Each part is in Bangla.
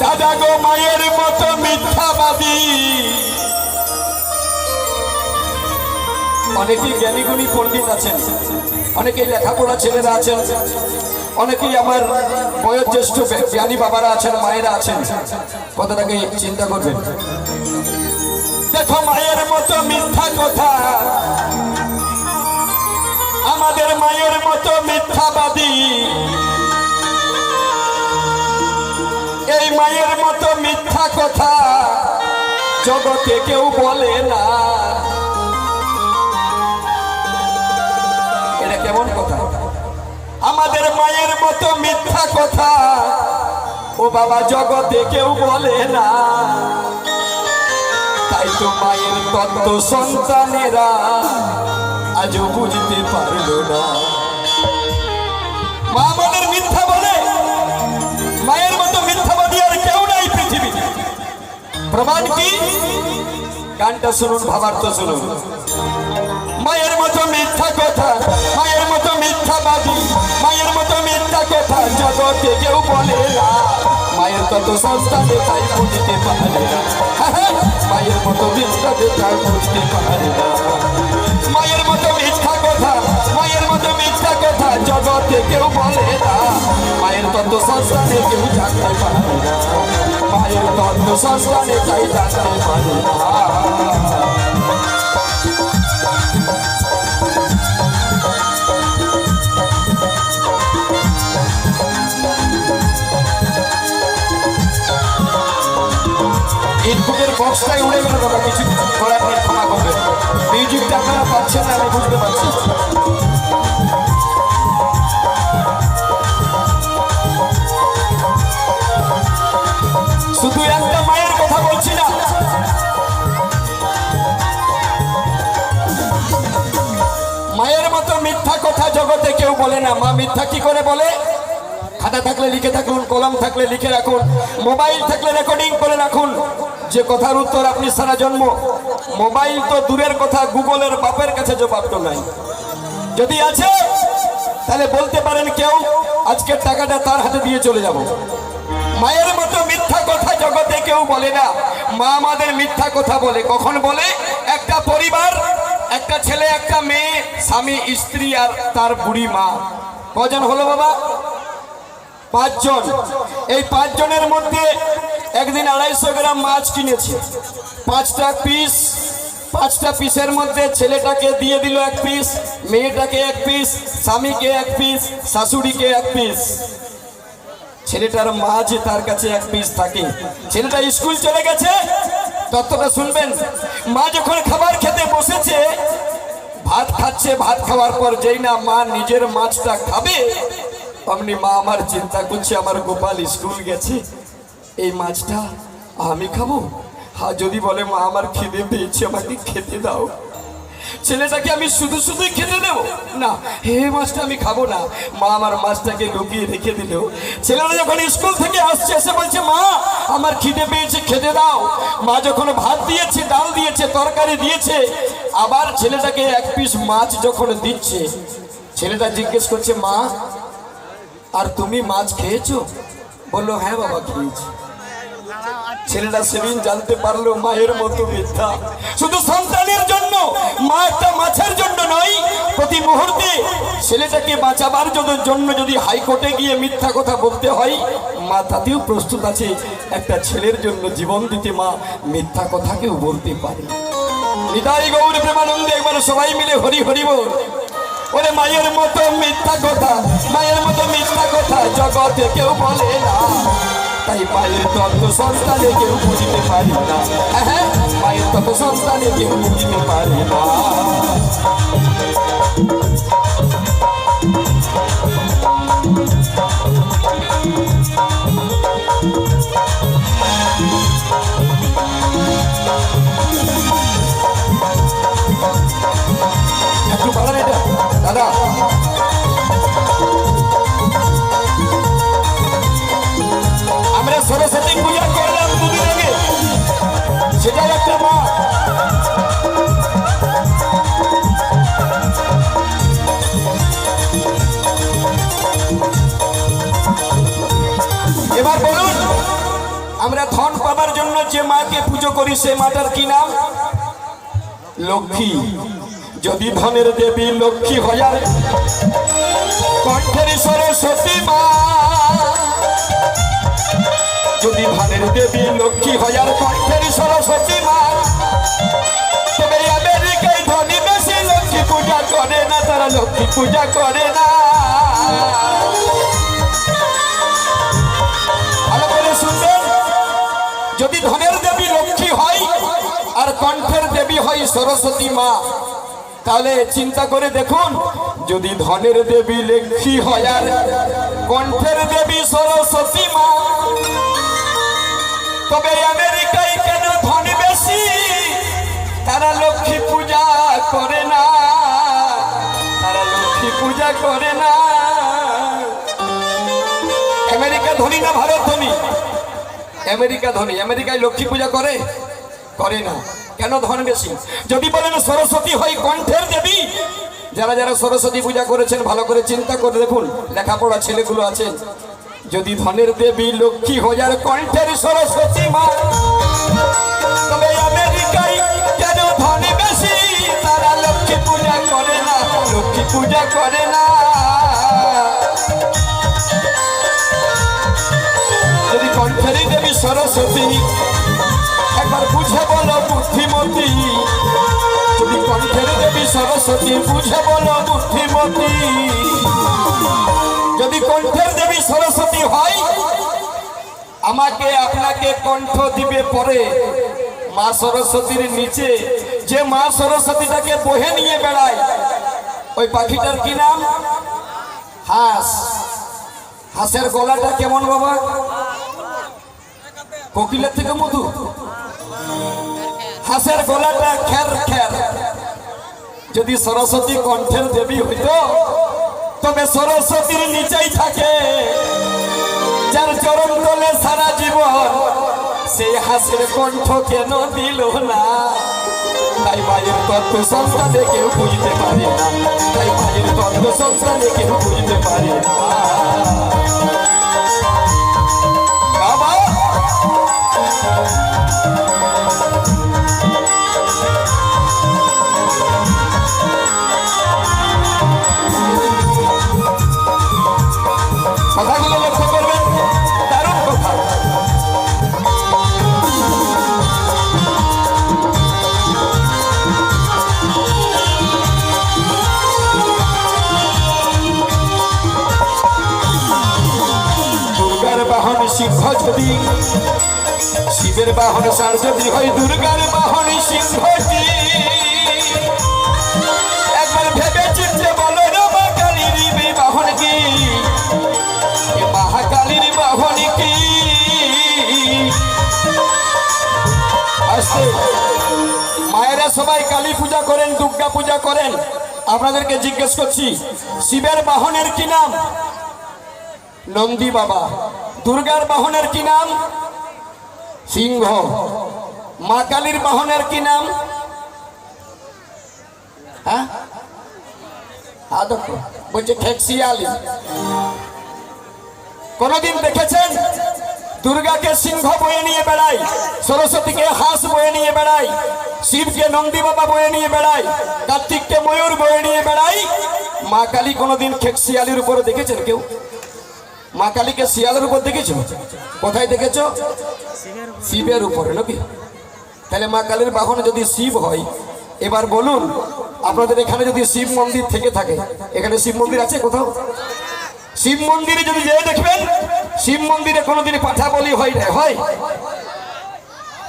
দাদা গো মায়ের মতো মিথ্যাবাদী। অনেকেই জ্ঞানীগুণী পণ্ডিত আছেন, অনেকেই লেখাপড়া ছেলেরা আছেন, অনেকেই আমার বয়োজ্যেষ্ঠ জ্ঞানী বাবারা আছেন, মায়েরা আছেন। কথাটাকে চিন্তা করবেন? দেখো মায়ের মতো মিথ্যা কথা। আমাদের মায়ের মতো মিথ্যাবাদী। মায়ের মতো মিথ্যা কথা জগতে কেউ বলে না। এটা কেমন কথা? আমাদের মায়ের মতো মিথ্যা কথা ও বাবা জগতে কেউ বলে না। তাই তো মায়ের তত্ত্ব সন্তানেরা আজও বুঝতে পারল না। মা আমাদের মিথ্যা প্রমাণ কি? গানটা শুনুন ভাবার তো শুনুন। মায়ের মতো মিথ্যা কথা, মায়ের মতো মিথ্যা মিথ্যাবাদী মায়ের মতো মিথ্যা কথা জগতে কেউ বলে না। মায়ের তত সংস্থানে তাই বুঝতে পারে না। মায়ের মতো মিথ্যা তাই বুঝতে পারে না। মায়ের মতো মিথ্যা কথা, মায়ের মতো মিথ্যা কথা জগতে কেউ বলে না। মায়ের তত্ত্ব সংস্থানে কেউ জানতে পারে না। মায়ের তাই জানতে পারে ইনপুটের বক্সটাই উড়ে গেল দাদা কিছু করার নেই ক্ষমা করবেন। মিউজিকটা আপনারা পাচ্ছেন না, আমি বুঝতে পারছি। কথা জগতে কেউ বলে না। মা মিথ্যা কি করে বলে? খাতা থাকলে লিখে থাকুন, কলম থাকলে লিখে রাখুন, মোবাইল থাকলে রেকর্ডিং করে রাখুন। যে কথার উত্তর আপনি সারা জন্ম, মোবাইল তো দূরের কথা, গুগলের বাপের কাছে জবাব তো নাই। যদি আছে, তাহলে বলতে পারেন কেউ, আজকের টাকাটা তার হাতে দিয়ে চলে যাব। মায়ের মতো মিথ্যা কথা জগতে কেউ বলে না। মা আমাদের মিথ্যা কথা বলে। কখন বলে? একটা পরিবার একটা ছেলে, একটা মেয়ে, স্বামী, স্ত্রী আর তার বুড়ি মা। কজন হলো বাবা? পাঁচজন। এই পাঁচজনের মধ্যে একদিন আড়াইশো গ্রাম মাছ কিনেছে। পাঁচটা পিস, পাঁচটা পিসের মধ্যে ছেলেটাকে দিয়ে দিল এক পিস, মেয়েটাকে এক পিস, স্বামীকে এক পিস, শাশুড়িকে এক পিস। ছেলেটার মা যে তার কাছে এক পিস থাকে। ছেলেটা স্কুল চলে গেছে তত্ত্বটা শুনবেন। মা যখন খাবার খেতে বসেছে, ভাত খাচ্ছে, ভাত খাওয়ার পর যেই না মা নিজের মাছটা খাবে, অমনি মা আমার চিন্তা করছে, আমার গোপাল স্কুল গেছে, এই মাছটা আমি খাব? হ্যাঁ যদি বলে মা, আমার খিদে পেয়েছে, আমাকে খেতে দাও। ছেলেটাকে আমি শুধু শুধুই খেতে দেব? না, হে মাছটা আমি খাব না। মা আমার মাছটাকে লুকিয়ে রেখে দিল। ছেলেরা যখন স্কুল থেকে আসছে এসে বলছে, মা, আমার খিদে পেয়েছে, খেতে দাও। মা যখন ভাত দিয়েছে, ডাল দিয়েছে, তরকারি দিয়েছে, আবার ছেলেটাকে এক পিস মাছ যখন দিচ্ছে, ছেলেটা জিজ্ঞেস করছে, মা, আর তুমি মাছ খেয়েছো? বলল হ্যাঁ বাবা, খেয়েছি। ছেলেটা সেদিন জানতে পারল মায়ের মতো মিথ্যা শুধু সন্তানের জন্য মা একটা মাছের জন্য নয় প্রতি মুহূর্তে ছেলেটাকে বাঁচাবার জন্য- যদি হাইকোর্টে গিয়ে মিথ্যা কথা বলতে হয় মা তাতেও প্রস্তুত আছে একটা ছেলের জন্য জীবন দিতে মা মিথ্যা কথাকেও বলতে পারে। নিতাই গৌর প্রেমানন্দে একবার সবাই মিলে হরি হরি বল। ওরে মায়ের মতো মিথ্যা কথা মায়ের মতো মিথ্যা কথা জগতে কেউ বলে না। তাই মায়ের তত্ত্ব সন্তানে কেউ বুঝিতে পারে না। হ্যাঁ মায়ের তত্ত্ব সন্তানে কেউ বুঝিতে পারে না। এবার বলুন, আমরা ধন পাবার জন্য যে মাকে পুজো করি, সে মাটার কি নাম? লক্ষ্মী। যদি ধনের দেবী লক্ষ্মী হয়ার কণ্ঠের সরস্বতী মা। যদি ধনের দেবী লক্ষ্মী হয়ার কণ্ঠের সরস্বতী মা। তবে আমেরিকায় ধনী বেশি লক্ষ্মী পূজা করে না, তারা লক্ষ্মী পূজা করে না। কণ্ঠের দেবী হয় সরস্বতী মা। তাহলে চিন্তা করে দেখুন, যদি ধনের দেবী লক্ষ্মী হয় আর কণ্ঠের দেবী সরস্বতী মা, তবে আমেরিকায় কেন ধন বেশি? তারা লক্ষ্মী পূজা করে না। তারা লক্ষ্মী পূজা করে না। আমেরিকা ধনী না ভারত ধনী? আমেরিকা ধনী, আমেরিকায় লক্ষ্মী পূজা করে করে না। কেন ধন বেশি? যদি বলেন সরস্বতী হয় কণ্ঠের দেবী, যারা যারা সরস্বতী পূজা করেছেন, ভালো করে চিন্তা করে দেখুন, লেখাপড়া ছেলেগুলো আছেন যদি ধনের দেবী লক্ষ্মী হজার কণ্ঠের সরস্বতী মা কেন তারা লক্ষ্মী পূজা করে না, লক্ষ্মী পূজা করে না। যদি কণ্ঠেরই দেবী সরস্বতী বুঝে বলো বুদ্ধিমতী। যদি কণ্ঠের দেবী সরস্বতী বুঝে বলো বুদ্ধিমতী। যদি কণ্ঠের দেবী সরস্বতী হয়, আমাকে আপনাকে কণ্ঠ দিবে পরে। মা সরস্বতীর নিচে, যে মা সরস্বতীটাকে বহে নিয়ে বেড়ায়, ওই পাখিটার কি নাম? হাঁস। হাঁসের গলাটা কেমন বাবা? কোকিলের থেকে মধু? হাঁসের গলাটা খের খের। যদি সরস্বতী কণ্ঠের দেবী হইত, তবে সরস্বতীর নিচেই থাকে। যার চরণ তলে সারা জীবন, সেই হাসির কণ্ঠ কেন দিল না? তাই মায়ের তত্ত্ব সংস্থানে কেউ বুঝতে পারে না। তাই মায়ের তত্ত্ব সংস্থানে কেউ বুঝতে পারে না। সিংহ শিবের বাহন সার যদি হয়, দুর্গার বাহন সিংহটি। একবার ভেবে চিনতে বলো রে কালীর বাহন কি? মহাকালীর বাহন কি? মায়েরা সবাই কালী পূজা করেন, দুর্গা পূজা করেন। আপনাদেরকে জিজ্ঞেস করছি, শিবের বাহনের কি নাম? নন্দী বাবা। দুর্গার বাহনের কি নাম? সিংহ। মা কালীর বাহনের কি নাম? হ্যাঁ? বলছে কোনদিন দেখেছেন? দুর্গাকে সিংহ বয়ে নিয়ে বেড়াই সরস্বতীকে হাঁস বয়ে নিয়ে বেড়াই শিবকে নন্দী বাবা বয়ে নিয়ে বেড়াই কার্তিককে ময়ূর বয়ে নিয়ে বেড়াই মা কালী কোনোদিন খেকশিয়ালির উপরে দেখেছেন কেউ? মা কালীকে শিয়ালের উপর দেখেছ? কোথায় দেখেছ? শিবের উপরে, নাকি? তাহলে মা কালীর বাহন যদি শিব হয়, এবার বলুন, আপনাদের এখানে যদি শিব মন্দির থেকে থাকে, এখানে শিব মন্দির আছে কোথাও? শিব মন্দিরে যদি যেয়ে দেখবেন, শিব মন্দিরে কোনোদিন পাঠা বলি হয় না, হয়?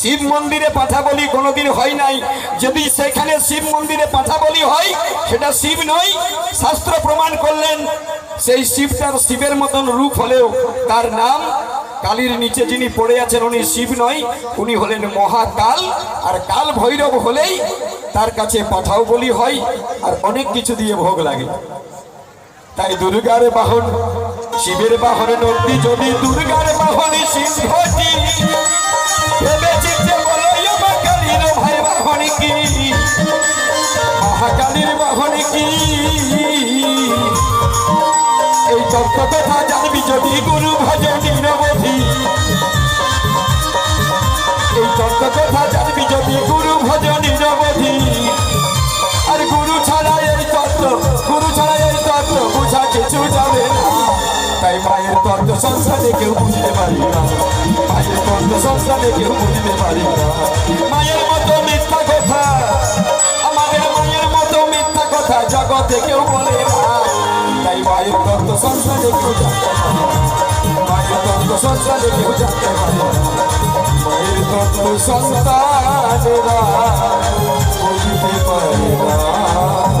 শিব মন্দিরে পাঠা বলি কোনোদিন হয় নাই। যদি সেখানে শিব মন্দিরে পাঠা বলি হয়, সেটা শিব নয়, শাস্ত্র প্রমাণ করলেন সেই শিবটার শিবের মতন রূপ হলেও তার নাম কালীর নিচে যিনি পড়ে আছেন উনি শিব নয়, উনি হলেন মহাকাল। আর কাল ভৈরব হলেই তার কাছে পাঠাও বলি হয় আর অনেক কিছু দিয়ে ভোগ লাগে। তাই দুর্গার বাহন, শিবের বাহন নন্দী যদি দুর্গার বাহন কি? মহাকালীর বাহন কি? এই তত্ত্ব কথা জানবি যদি গুরু ভজে নিরবধি এই তত্ত্ব কথা জানবি যদি গুরু ভজে নিরবধি আর গুরু ছাড়া এই তত্ত্ব, গুরু ছাড়া এই তত্ত্ব বুঝা কিছু যাবে তাই মায়ের তত্ত্ব সংসারে কেউ বুঝতে পারি না। মায়ের তত্ত্ব সংসারে কেউ বুঝতে পারি না। মায়ের মতো মিথ্যা কথা, আমাদের মায়ের মতো মিথ্যা কথা জগতে কেউ বলে তাই মায়ের তত্ত্ব সংসারে কেউ জানতে পারে মায়ের তত্ত্ব সংসারে কেউ জানতে পারে মায়ের তত্ত্ব সন্তানেরা বুঝতে পারে না।